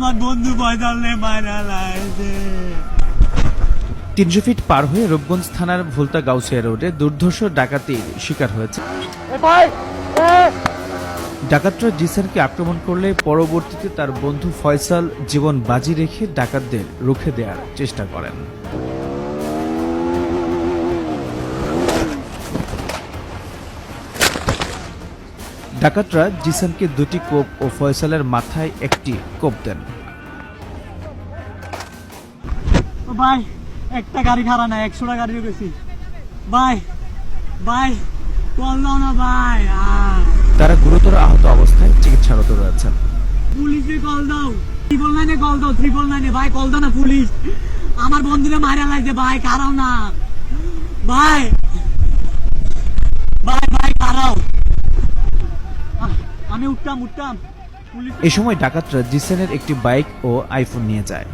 আমার বন্ধু পয়দালে মারা লাগছে। তিনশো ফিট পার হয়ে রূপগঞ্জ থানার ভুলতা গাউসিয়া রোডে দুর্ধর্ষ ডাকাতির শিকার হয়েছে। ডাকাতরা জিসানকে আক্রমণ করলে পরবর্তীতে তার বন্ধু ফয়সাল জীবন বাজি রেখে ডাকাতদের রুখে দেওয়ার চেষ্টা করেন। ডাকাতরা জিসানকে দুটি কোপ ও ফয়সালের মাথায় একটি কোপ দেন। ও ভাই একটা গাড়ি খারাপ না একশোটা গাড়ি গেছি। ভাই ভাই কল দাও না ভাই তারা গুরুতর আহত অবস্থায় চিকিৎসারত রয়েছেন। পুলিশে কল দাও ট্রিপল নাইনে কল দাও ট্রিপল নাইনে ভাই কল দাও না পুলিশ। আমার বন্ধুরে মারা লাগছে ভাই কারাও না। ভাই এ সময় ডাকাতরা জিসেনের একটি বাইক ও আইফোন নিয়ে যায়।